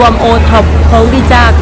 รวมโอท็อปของดีจาก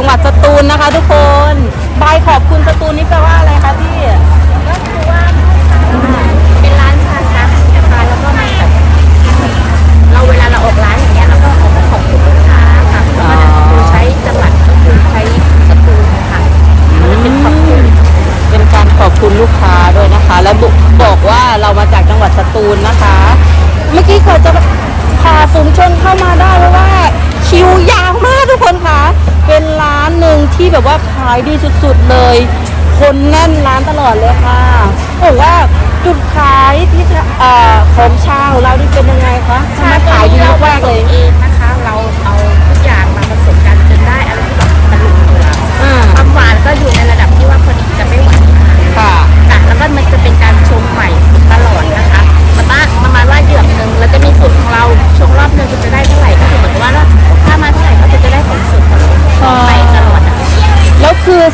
จังหวัดสตูลนะคะ ทุกคนบายขอบคุณสตูลนี่แปลว่าอะไรคะพี่ก็คือว่าเป็นร้านชาชักนะคะแล้วก็มีแบบเราเวลาเราออกร้านอย่างเงี้ยเราก็ขอขอบคุณลูกค้าค่ะแล้วก็คือใช้จังหวัดก็คือใช้สตูลค่ะก็เลยเป็นขอบคุณเป็นการขอบคุณลูกค้าด้วยนะคะ และบบอกว่าเรามาจากจังหวัดสตูลนะคะ เมื่อกี้เขาจะพาฝูงชนเข้ามาได้เพราะว่า คิวยาวมากทุกคนคะเป็นร้านหนึ่งที่แบบว่าขายดีสุดๆเลย คนแน่นร้านตลอดเลยค่ะบอกว่าจุดขายที่เอ่อของชาของเรานี่เป็นยังไงคะทำไมขายดีมากๆเลย เองนะคะ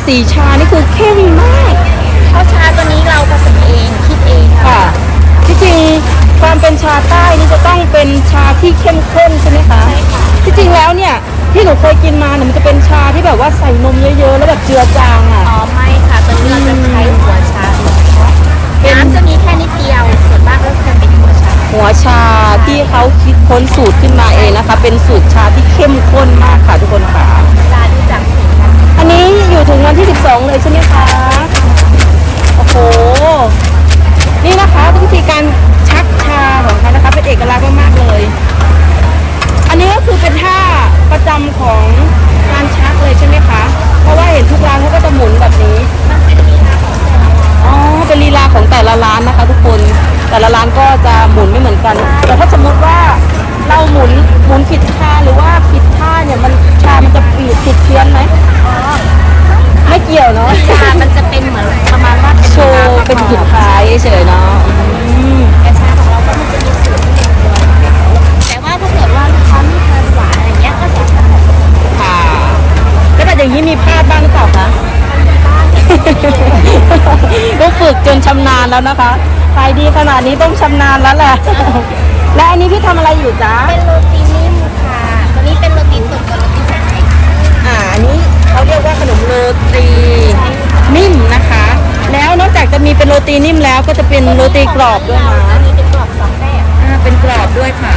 สีชานี่คือเข้มมากข้าวชาตัวนี้เราผสมเองคิดเองค่ะค่ะ ที่จริงความเป็นชาใต้นี่จะต้องเป็นชาที่เข้มข้นใช่ไหมคะใช่ค่ะที่จริงแล้วเนี่ยที่หนูเคยกินมาเนี่ยมันจะเป็นชาที่แบบว่าใส่นมเยอะๆแล้วแบบเจือจางอะ อ๋อไม่ค่ะตัวนี้เราจะใช้หัวชาโดยเฉพาะเป็น น้ำจะมีแค่นิดเดียวส่วนมากก็จะเป็นหัวชาหัวชาที่เขาคิดค้นสูตรขึ้นมาเองนะคะ เป็นสูตรชาที่เข้มข้นมากค่ะทุกคนค่ะันนี้อยู่ถึงวันที่ 12 เลยใช่ไหมคะ โอ้โห เกี่ยวเนาะลีลามันจะเป็นเหมือนประมาณว่าโชว์เป็นจุดขายเฉยๆเนาะอืมแต่ชาของเราก็มันจะมีสูตรที่ลงตัวแต่ว่าถ้าเกิดว่าลูกค้าไม่ทานหวานอะไรเงี้ยก็สามารถผสมค่ะแล้วแบบอย่างนี้มีพลาดบ้างหรือเปล่าคะต้องฝึกจนชำนาญแล้วนะคะขายดีขนาดนี้ต้องชำนาญแล้วแหละ และอันนี้พี่ทำอะไรอยู่จ๊ะเป็นโรตี ตีนิ่มแล้วก็จะเป็นโรตีกรอบด้วยนะ อันนี้เป็นกรอบสองแบบอ่าเป็นกรอบด้วยค่ะก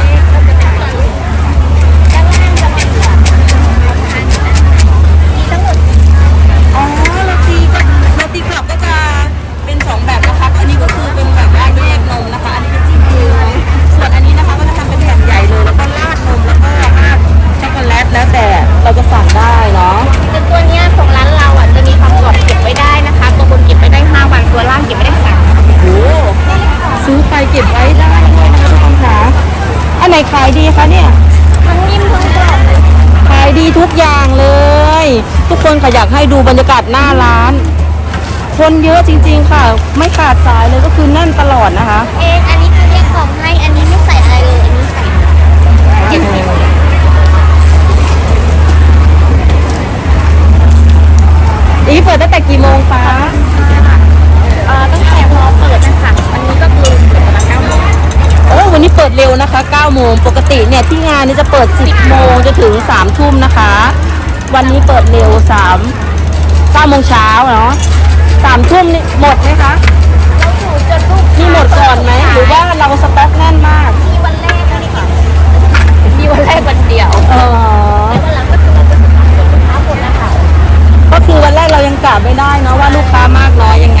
็จะ ให้ดูบรรยากาศหน้าร้าน คนเยอะจริง ๆ ค่ะ ไม่ขาดสายเลยก็คือแน่นตลอดนะคะ เองอันนี้คือเรียกกล่องให้ อันนี้ไม่ใส่อะไรเลย อันนี้ใส่เจ็ดสิบอีเปิดตั้งแต่กี่โมงคะเอ่อตั้งแต่พอเปิดนะคะวันนี้ก็คือเปิดประมาณเก้าโมงโอ้วันนี้เปิดเร็วนะคะ9โมงปกติเนี่ยที่งานนี่จะเปิด 10โมงจะถึง3ทุ่มนะคะ วันนี้เปิดเร็ว3 9โมงเช้าเนาะ3ทุ่มนี่หมดไหมคะเราอยู่จนลูกมีหมดก่อนไหมหรือว่าเราสต็อกแน่นมาก มีวันแรกนะนี่ค่ะมีวันแรกวันเดียวเออแล้ววันหลังก็คือเราจะสมัครจนลูกค้าหมดนะคะก็คือวันแรกเรายังกะไม่ได้เนาะว่าลูกค้ามากน้อยยังไง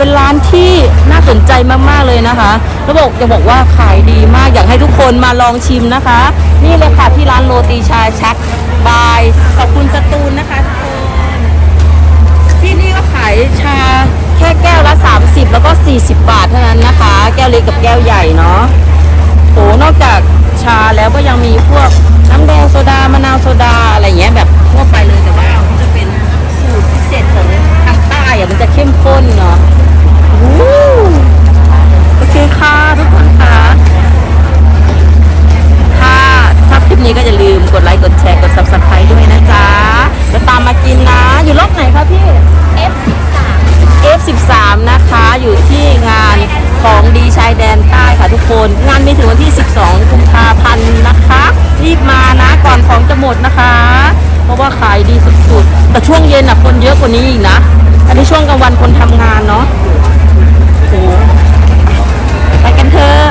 เป็นร้านที่น่าสนใจมากๆเลยนะคะ แล้วบอกจะบอกว่าขายดีมาก อยากให้ทุกคนมาลองชิมนะคะ นี่เลยค่ะที่ร้านโรตีชาชักบาย ขอบคุณสตูนนะคะทุกคนที่นี่ก็ขายชาแค่แก้วละ 30 แล้วก็ 40 บาทเท่านั้นนะคะ แก้วเล็กกับแก้วใหญ่เนาะโหนอกจากชาแล้วก็ยังมีพวกน้ำแดงโซดามะนาวโซดา นมีถึงวันที่ 12 กุมภาพันธ์นะคะ รีบมานะก่อนของจะหมดนะคะ เพราะว่าขายดีสุดๆ แต่ช่วงเย็นอะคนเยอะกว่านี้อีกนะ อันนี้ช่วงกลางวันคนทำงานเนาะโอ้ไปกันเถอะ